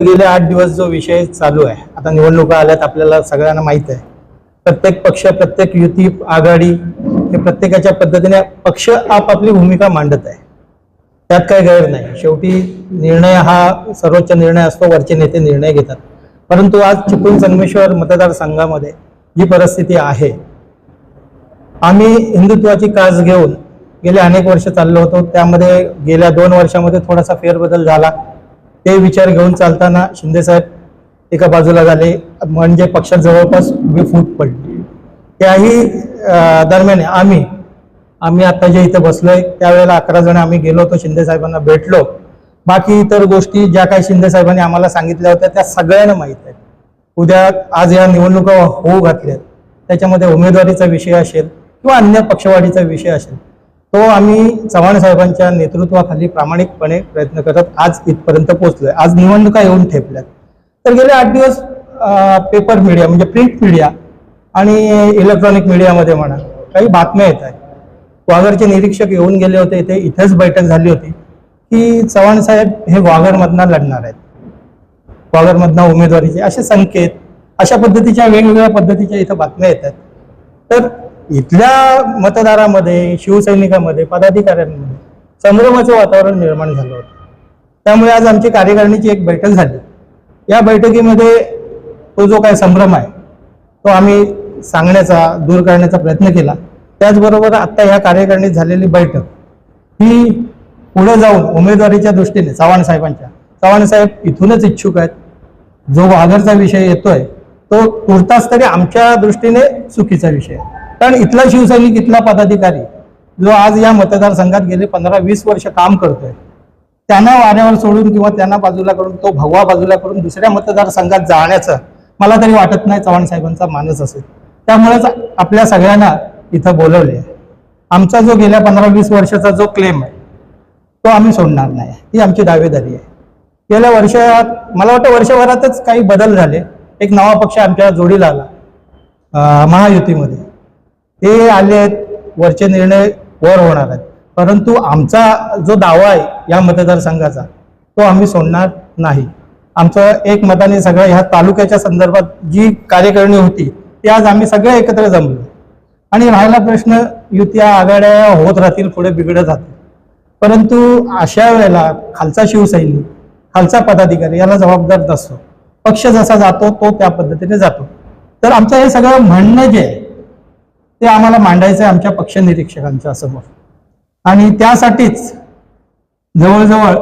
गेले आठ दिवस जो विषय चालू आहे आता निवडणुका आल्यात आपल्याला सगळ्यांना माहीत आहे. प्रत्येक पक्ष प्रत्येक युती आघाडी हे प्रत्येकाच्या पद्धतीने पक्ष आपापली भूमिका मांडत आहे. त्यात काही गैर नाही. शेवटी निर्णय हा सर्वोच्च निर्णय असतो वरचे नेते निर्णय घेतात. परंतु आज चिपळूण संगमेश्वर मतदारसंघामध्ये जी परिस्थिती आहे आम्ही हिंदुत्वाची कास घेऊन गेले अनेक वर्ष चाललो होतो. त्यामध्ये गेल्या दोन वर्षामध्ये थोडासा फेरबदल झाला. ते विचार घेऊन चालताना शिंदेसाहेब एका बाजूला झाले. म्हणजे पक्षात जवळपास उभी फूट पडली. त्याही दरम्यान आम्ही आम्ही आता जे इथं बसलोय त्यावेळेला अकरा जण आम्ही गेलो होतो शिंदे साहेबांना भेटलो. बाकी इतर गोष्टी ज्या काही शिंदे साहेबांनी आम्हाला सांगितल्या होत्या त्या सगळ्यांना माहीत आहेत. उद्या आज या निवडणुका होऊ घातल्यात. त्याच्यामध्ये उमेदवारीचा विषय असेल किंवा अन्य पक्षवाढीचा विषय असेल तो आम्ही चव्हाण साहेबांच्या नेतृत्वाखाली प्रामाणिकपणे प्रयत्न करत आज इथपर्यंत पोहोचलोय. आज निवडणुका येऊन ठेपल्यात. तर गेले आठ दिवस पेपर मीडिया म्हणजे प्रिंट मीडिया आणि इलेक्ट्रॉनिक मीडियामध्ये म्हणा काही बातम्या येत आहेत. वाघरचे निरीक्षक येऊन गेले होते इथे इथेच बैठक झाली होती की चव्हाण साहेब हे वाघरमधनं लढणार आहेत. वाघरमधनं उमेदवारीचे असे संकेत अशा पद्धतीच्या वेगवेगळ्या पद्धतीच्या इथं बातम्या येत आहेत. तर इथल्या मतदारामध्ये शिवसैनिकामध्ये पदाधिकाऱ्यांमध्ये संभ्रमाचं वातावरण निर्माण झालं होतं. त्यामुळे आज आमची कार्यकारिणीची एक बैठक झाली. या बैठकीमध्ये तो जो काय संभ्रम आहे तो आम्ही सांगण्याचा दूर करण्याचा प्रयत्न केला. त्याचबरोबर आत्ता ह्या कार्यकारिणीत झालेली बैठक ही पुढे जाऊन उमेदवारीच्या दृष्टीने चव्हाण साहेबांच्या चव्हाण साहेब इथूनच इच्छुक आहेत. जो वाघरचा विषय येतोय तो तुर्तास तरी आमच्या दृष्टीने चुकीचा विषय आहे. कारण इथला शिवसैनिक इथला पदाधिकारी जो आज या मतदारसंघात गेले पंधरा वीस वर्ष काम करतोय त्यांना वाऱ्यावर सोडून किंवा त्यांना बाजूला करून तो भगवा बाजूला करून दुसऱ्या मतदारसंघात जाण्याचं मला तरी वाटत नाही चव्हाण साहेबांचा मानस असेल. त्यामुळेच आपल्या सगळ्यांना इथं बोलवले. आमचा जो गेल्या पंधरा वीस वर्षाचा जो क्लेम आहे तो आम्ही सोडणार नाही. ही आमची दावेदारी आहे. गेल्या वर्षात मला वाटतं वर्षभरातच काही बदल झाले. एक नवा पक्ष आमच्या जोडीला आला महायुतीमध्ये. ते आले आहेत. वरचे निर्णय वर होणार आहेत. परंतु आमचा जो दावा आहे या मतदारसंघाचा तो आम्ही सोडणार नाही. आमचं एक मताने सगळं ह्या तालुक्याच्या संदर्भात जी कार्यकारिणी होती ती आज आम्ही सगळे एकत्र जमलो. आणि राहिला प्रश्न युत्या आघाड्या होत राहतील पुढे बिघडत राहतील परंतु अशा वेळेला खालचा शिवसैनिक खालचा पदाधिकारी याला जबाबदार नसतो. पक्ष जसा जातो तो त्या पद्धतीने जातो. तर आमचं हे सगळं म्हणणं जे आहे ते आम्हाला मांडायचं आहे आमच्या पक्ष निरीक्षकांच्या समोर. आणि त्यासाठीच जवळजवळ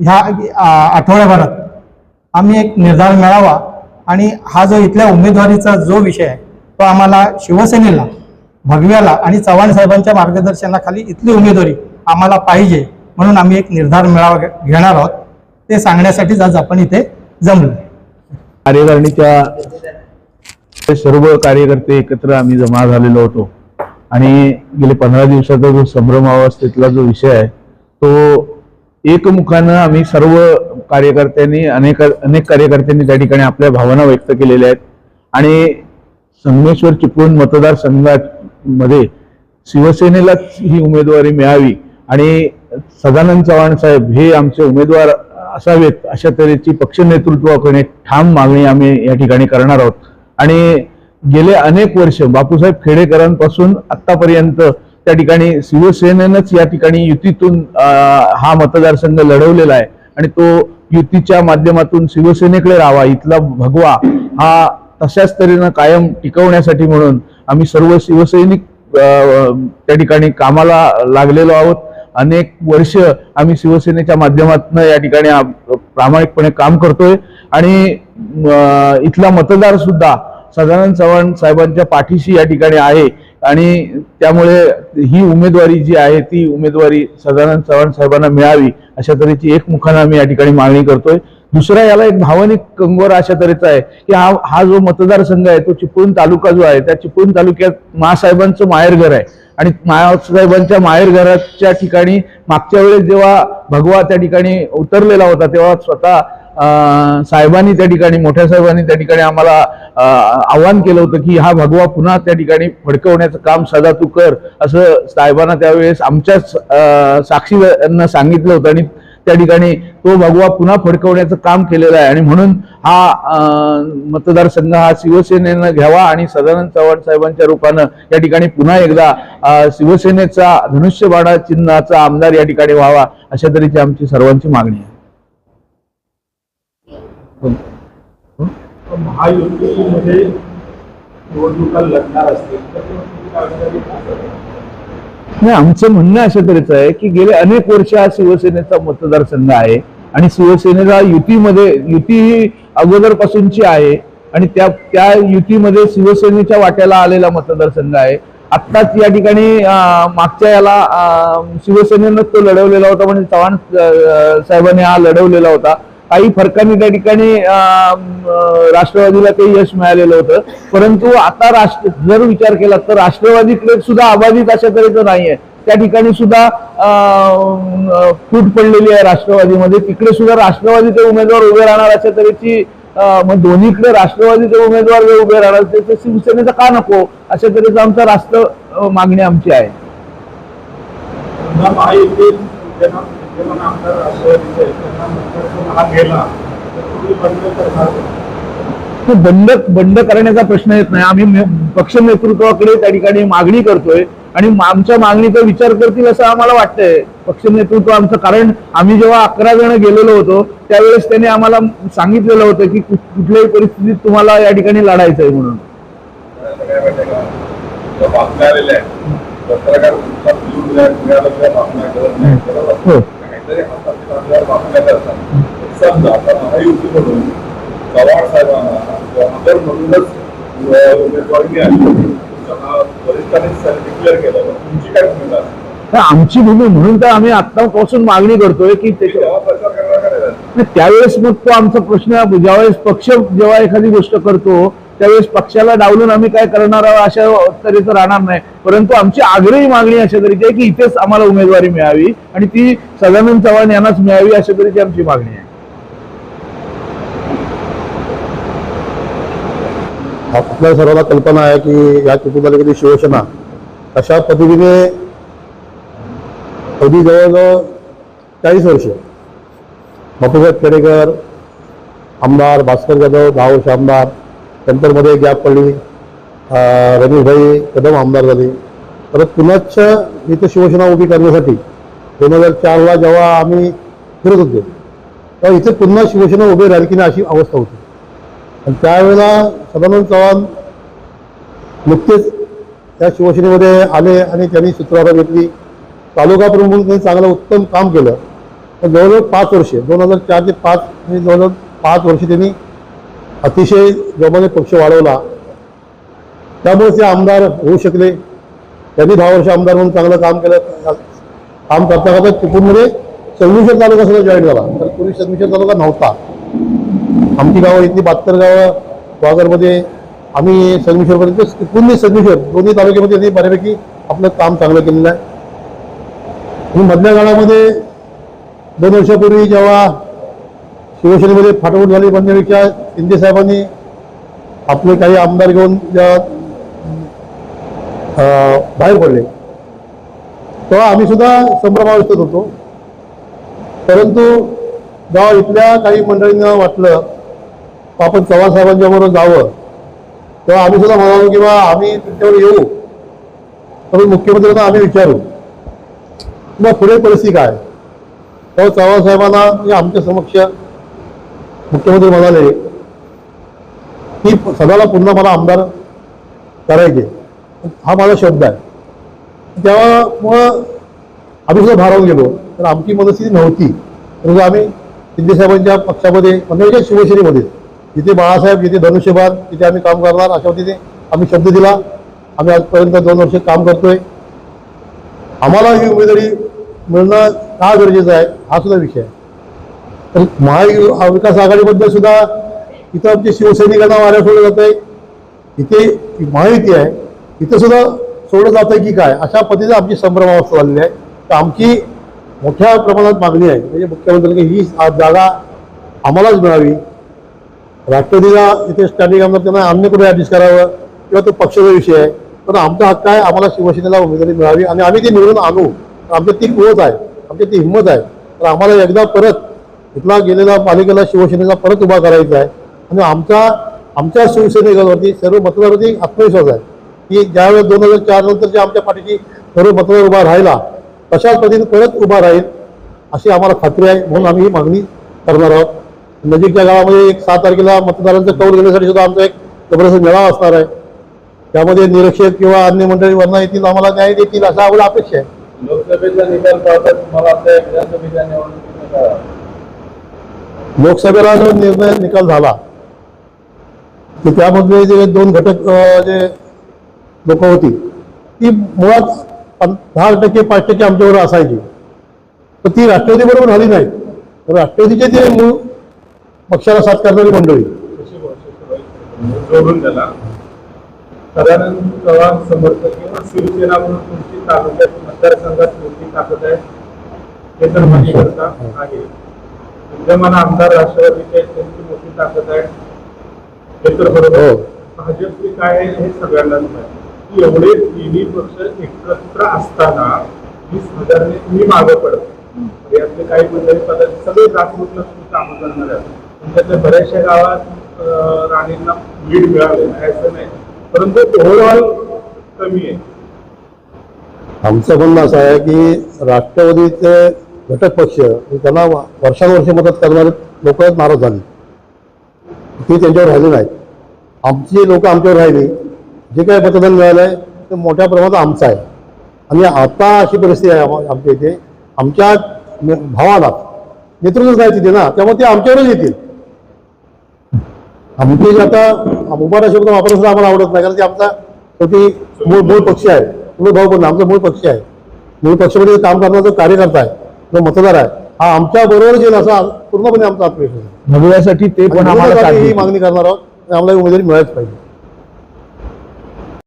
ह्या आठवड्याभरात आम्ही एक निर्धार मिळावा आणि हा जो इथल्या उमेदवारीचा जो विषय आहे तो आम्हाला शिवसेनेला भगव्याला आणि चव्हाण साहेबांच्या मार्गदर्शनाखाली इथली उमेदवारी आम्हाला पाहिजे म्हणून आम्ही एक निर्धार मेळावा घेणार आहोत. ते सांगण्यासाठीच आज आपण इथे जमलो. कार्यकारिणीच्या सर्व कार्यकर्ते एकत्र आम्ही जमा झालेलो होतो. आणि गेले पंधरा दिवसाचा जो संभ्रमावस्थेतला जो विषय आहे तो एकमुखानं आम्ही सर्व कार्यकर्त्यांनी अनेक अनेक कार्यकर्त्यांनी त्या ठिकाणी आपल्या भावना व्यक्त केलेल्या आहेत. आणि संगमेश्वर चिपळूण मतदारसंघामध्ये शिवसेनेलाच ही उमेदवारी मिळावी आणि सदानंद चव्हाण साहेब हे आमचे उमेदवार असावेत अशा तऱ्हेची पक्ष नेतृत्वाकडे ठाम मागणी आम्ही या ठिकाणी करणार आहोत. आणि गेले अनेक वर्ष बापूसाहेब खेडेकरांपासून आतापर्यंत त्या ठिकाणी शिवसेनेनंच या ठिकाणी युतीतून हा मतदारसंघ लढवलेला आहे. आणि तो युतीच्या माध्यमातून शिवसेनेकडे राहावा इथला भगवा हा तशाच तऱ्हेनं कायम टिकवण्यासाठी म्हणून आम्ही सर्व शिवसैनिक त्या ठिकाणी कामाला लागलेलो आहोत. अनेक वर्ष आम्ही शिवसेनेच्या माध्यमातून या ठिकाणी प्रामाणिकपणे काम करतोय. आणि इथला मतदार सुद्धा सदानंद चव्हाण साहेबांच्या पाठीशी या ठिकाणी आहे आणि त्यामुळे ही उमेदवारी जी आहे ती उमेदवारी सदानंद चव्हाण साहेबांना मिळावी अशा तऱ्हेची एक मुखानं आम्ही या ठिकाणी मागणी करतोय. दुसरा याला एक भावनिक कंगोरा अशा तऱ्हेचा आहे की हा हा जो मतदारसंघ आहे तो चिपळूण तालुका जो आहे त्या चिपळूण तालुक्यात महासाहेबांचं माहेरघर आहे. आणि महासाहेबांच्या माहेरघराच्या ठिकाणी मागच्या वेळेस जेव्हा भगवा त्या ठिकाणी उतरलेला होता तेव्हा स्वतः साहेबांनी त्या ठिकाणी मोठ्या साहेबांनी त्या ठिकाणी आम्हाला आव्हान केलं होतं की हा भगवा पुन्हा त्या ठिकाणी फडकवण्याचं काम सदा तू कर असं साहेबांना त्यावेळेस आमच्याच अं, सांगितलं होतं आणि त्या ठिकाणी तो भगवा पुन्हा फडकवण्याचं काम केलेलं आहे. आणि म्हणून हा मतदारसंघ हा शिवसेनेनं घ्यावा आणि सदानंद चव्हाण साहेबांच्या रूपानं या ठिकाणी पुन्हा एकदा शिवसेनेचा धनुष्यबाणा चिन्हाचा आमदार या ठिकाणी व्हावा अशा तऱ्हेची आमची सर्वांची मागणी आहे. महायुतीमध्ये निवडणुका लढणार असतील? नाही आमचं म्हणणं अशा तऱ्हेचं आहे की गेले अनेक वर्ष हा शिवसेनेचा मतदारसंघ आहे आणि शिवसेनेला युतीमध्ये युती ही अगोदरपासूनची आहे आणि त्या त्या युतीमध्ये शिवसेनेच्या वाट्याला आलेला मतदारसंघ आहे. आत्ताच या ठिकाणी मागच्या याला शिवसेनेनं तो लढवलेला होता म्हणजे चव्हाण साहेबांनी हा लढवलेला होता. काही फरकांनी त्या ठिकाणी राष्ट्रवादीला काही यश मिळालेलं होतं. परंतु आता राष्ट्र जर विचार केला तर राष्ट्रवादीकडे सुद्धा अबाधित अशा तऱ्हेचं नाहीये. त्या ठिकाणी सुद्धा फूट पडलेली आहे राष्ट्रवादीमध्ये. तिकडे सुद्धा राष्ट्रवादीचे उमेदवार उभे राहणार अशा तऱ्हेची मग दोन्हीकडे राष्ट्रवादीचे उमेदवार जर उभे राहणार ते शिवसेनेचा का नको? अशा तऱ्हेचं आमचा राष्ट्र मागणी आमची आहे. हा तुम्ही बंद बंद करण्याचा प्रश्न येत नाही. आम्ही मे- पक्ष नेतृत्वाकडे त्या ठिकाणी मागणी करतोय आणि आमच्या मागणीचा विचार करतील असं आम्हाला वाटतंय. पक्ष नेतृत्व आमचं कारण आम्ही जेव्हा अकरा जण गेलेलो होतो त्यावेळेस त्यांनी आम्हाला सांगितलेलं होतं की कुठल्याही परिस्थितीत तुम्हाला या ठिकाणी लढायचं आहे म्हणून काय हो. समजा आता महायुती म्हणून चव्हाण साहेबांना आमदार म्हणूनच उमेदवारी मिळाली तुमच्या नाव वरिष्ठांनी डिक्लेअर केलं तर तुमची काय भूमिका असेल? तर आमची भूमी म्हणून तर आम्ही आत्तापासून मागणी करतोय की त्यावेळेस मग तो आमचा प्रश्न ज्यावेळेस पक्ष जेव्हा एखादी गोष्ट करतो त्यावेळेस पक्षाला डावलून आम्ही काय करणार आहोत अशा तऱ्हेचं राहणार नाही. परंतु आमची आग्रही मागणी अशा तऱ्हेची आहे की इथेच आम्हाला उमेदवारी मिळावी आणि ती सदानंद चव्हाण यांनाच मिळावी अशा तऱ्हेची आमची मागणी आहे. आपल्या सर्वांना कल्पना आहे की या चित्रतालुक्यातील शिवसेना अशा पद्धतीने अगदी जवळजवळ चाळीस वर्ष बापूसाहेब खेडेकर आमदार भास्कर जाधव दहा वर्ष आमदार नंतरमध्ये गॅप पडली. रमेशभाई कदम आमदार झाले. परत पुन्हाच इथं शिवसेना उभी करण्यासाठी दोन हजार चारला जेव्हा आम्ही फिरत होतो तेव्हा इथे पुन्हा शिवसेना उभी राहिली की नाही अशी अवस्था होती. आणि त्यावेळेला सदानंद चव्हाण नुकतेच त्या शिवसेनेमध्ये आले आणि त्यांनी सूत्रधार घेतली. तालुका प्रमुख म्हणून त्यांनी चांगलं उत्तम काम केलं. तर जवळजवळ पाच वर्षे दोन हजार चार ते पाच जवळजवळ पाच वर्षे त्यांनी अतिशय जोमाने पक्ष वाढवला. त्यामुळे ते आमदार होऊ शकले. त्यांनी दहा वर्ष आमदार म्हणून चांगलं काम केलं. काम करता करता चिपळूणमध्ये संगमेश्वर तालुका सुद्धा जॉईन झाला. तर पूर्वी संगमेश्वर तालुका नव्हता. आमची गावं इथली बहात्तर गावं वागरमध्ये आम्ही संगमेश्वरपर्यंत पुणे संगमेश्वर दोन्ही तालुक्यामध्ये त्यांनी बऱ्यापैकी आपलं काम चांगलं केलेलं आहे. आणि मधल्या काळामध्ये दोन वर्षापूर्वी जेव्हा शिवसेनेमध्ये फाटाफूट झाली म्हणण्यापेक्षा शिंदे साहेबांनी. आपले काही आमदार घेऊन ज्या अं, बाहेर पडले. तेव्हा आम्ही सुद्धा संभ्रमावस्थेत होतो. परंतु जेव्हा इथल्या काही मंडळींना वाटलं आपण चव्हाण साहेबांच्या बरोबर जावं. तेव्हा आम्ही सुद्धा म्हणालो की बा आम्ही तुमच्यावर येऊ. तर मुख्यमंत्र्यांना आम्ही विचारू. मग पुढे परिस्थिती काय? तेव्हा चव्हाण साहेबांना म्हणजे आमच्या समक्ष मुख्यमंत्री म्हणाले की सदाला पुन्हा मला आमदार करायचे. हा माझा शब्द आहे. त्यामुळं आम्ही सुद्धा भारावून गेलो. तर आमची मनस्थिती नव्हती. परंतु आम्ही शिंदेसाहेबांच्या पक्षामध्ये म्हणजे शिवसेनेमध्ये जिथे बाळासाहेब जिथे धनुष्यबाण तिथे आम्ही काम करणार अशा पद्धतीने आम्ही शब्द दिला. आम्ही आजपर्यंत दोन वर्ष काम करतोय. आम्हाला ही उमेदवारी मिळणं का गरजेचं आहे हा सुद्धा विषय आहे. तर महाविकास आघाडीबद्दल सुद्धा इथं आमचे शिवसैनिकांना वाऱ्या सोडलं जात आहे इथे महायुती आहे. इथं सुद्धा सोडलं जात आहे की काय? अशा पद्धतीने आमची संभ्रमावस्था झालेली आहे. तर आमची मोठ्या प्रमाणात मागणी आहे. म्हणजे मुख्यमंत्र्यांनी ही जागा आम्हालाच मिळावी. राष्ट्रवादीला इथे स्टँडिंग आमदार त्यांना अन्य कुठे ॲडजस्ट करावं? किंवा तो पक्षाचा विषय आहे. पण आमचा हक्क आहे आम्हाला शिवसेनेला उमेदवारी मिळावी आणि आम्ही ती निवडून आणू. आमच्यात ती कुवत आहे आमच्यात ती हिंमत आहे. तर आम्हाला एकदा परत इथला गेलेला पालिकेला शिवसेनेला परत उभा करायचा आहे. आणि आमच्या आमच्या शिवसैनिकांवरती सर्व मतदारावरती आत्मविश्वास आहे. की ज्यावेळेस दोन हजार चार नंतरच्या आमच्या पाठीशी सर्व मतदार उभा राहिला तशाच पद्धतीने परत उभा राहील अशी आम्हाला खात्री आहे म्हणून आम्ही ही मागणी करणार आहोत. नजीकच्या गावामध्ये एक सहा तारखेला मतदारांचा कौल घेण्यासाठी सुद्धा आमचा एक जबरदस्त मेळावा असणार आहे. त्यामध्ये निरीक्षक किंवा अन्य मंडळी वरना येतील आम्हाला न्याय देतील असा आम्हाला अपेक्षा आहे. लोकसभेचा निकाल पाहता तुम्हाला आपल्या विधानसभेच्या निवडणुकीत लोकसभेला जो निर्णय निकाल झाला तर त्यामधले जे दोन घटक जे लोक होती ती मुळात दहा टक्के पाच टक्के आमच्यावर असायची. तर ती राष्ट्रवादी बरोबर झाली नाही. तर राष्ट्रवादीचे जे मूळ पक्षाला साथ करणारी मंडळी. सदानंद गोष्ट चव्हाण समर्थक किंवा शिवसेना म्हणून तुमची ताकद आहे मतदारसंघात तुमची ताकद आहे हे तर मान्य करता आहे. विद्यमान आमदार राष्ट्रवादीचे त्यांची मोठी ताकद आहे. हे तर बरोबर. हो. भाजपची काय आहे हे सगळ्यांनाच माहिती की एवढे तिन्ही पक्ष एकत्र असताना वीस हजारने मी मागं पडतो यातले काही मंडळी पदार्थ सगळे जागृत कामं करणार आहेत. त्यातल्या बऱ्याचशा गावात राणींना लीड मिळाले नाही असं नाही. परंतु ओव्हरऑल कमी आहे. आमचं म्हणणं असं आहे की राष्ट्रवादीचे घटक पक्ष त्यांना वर्षानुवर्षे मदत करणारे लोक नाराज झाली. ती त्यांच्यावर राहिले नाही आमची लोक आमच्यावर राहिली जे काही मतदान मिळालं आहे ते मोठ्या प्रमाणात आमचं आहे. आणि आता अशी परिस्थिती आहे आमच्या इथे. आमच्या भावाला नेतृत्वच नाही तिथे ना त्यामुळे ते आमच्यावरच येतील. आमचे जे आता मुबारा शब्द वापरणं सुद्धा आम्हाला आवडत नाही कारण ते आमचा शेवटी मूळ मूळ पक्ष आहे. मूळ भाऊ पण आमचा मूळ पक्ष आहे. मूळ पक्षामध्ये काम करण्याचा कार्यकर्ता आहे जो मतदार आहे हा आमच्या बरोबरच येईल असा पूर्णपणे आमचा आत्मविश्वास आहे. भविष्यासाठी ते पण आम्हाला आम्ही ही. मागणी करणार आहोत आणि आम्हाला ही उमेदवारी मिळालीच पाहिजे.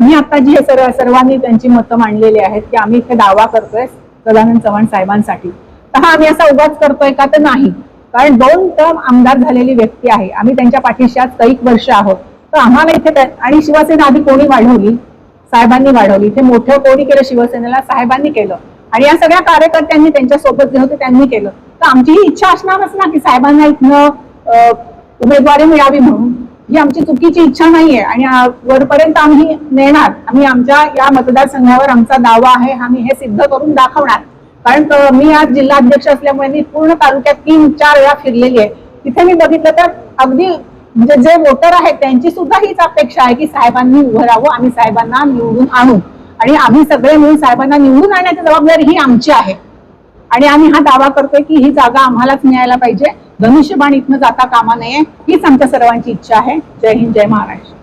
मी आता जी हे सर्व सर्वांनी त्यांची मतं मांडलेली आहेत की आम्ही इथे दावा करतोय सदानंद चव्हाण साहेबांसाठी. तर हा आम्ही असा उगाच करतोय का तर नाही. कारण दोन टर्म आमदार झालेली व्यक्ती आहे. आम्ही त्यांच्या पाठीशी आज कैक वर्ष आहोत. तर आम्हाला इथे आणि शिवसेना आधी कोणी वाढवली? साहेबांनी वाढवली. इथे मोठं कोणी केलं? शिवसेनेला साहेबांनी केलं. आणि या सगळ्या कार्यकर्त्यांनी त्यांच्यासोबत जे होते त्यांनी केलं. तर आमची ही इच्छा असणारच ना की साहेबांना इथनं उमेदवारी मिळावी म्हणून. ही आमची चुकीची इच्छा नाहीये आणि वरपर्यंत आम्ही नेणार. आम्ही आमच्या या मतदारसंघावर आमचा दावा आहे आम्ही हे सिद्ध करून दाखवणार. कारण मी आज जिल्हाध्यक्ष असल्यामुळे मी पूर्ण तालुक्यात तीन चार वेळा फिरलेली आहे. तिथे मी बघितलं तर अगदी म्हणजे जे वोटर आहेत त्यांची सुद्धा हीच अपेक्षा आहे की साहेबांनी उभं राहावं आम्ही साहेबांना निवडून आणू. आणि आम्ही सगळे मिळून साहेबांना निवडून आणण्याची जबाबदारी ही आमची आहे. आणि आम्ही हा दावा करतोय की ही जागा आम्हालाच मिळायला पाहिजे. धनुष्यबाण इथनं जाता कामा नये हीच आमच्या सर्वांची इच्छा आहे. जय हिंद जय महाराष्ट्र.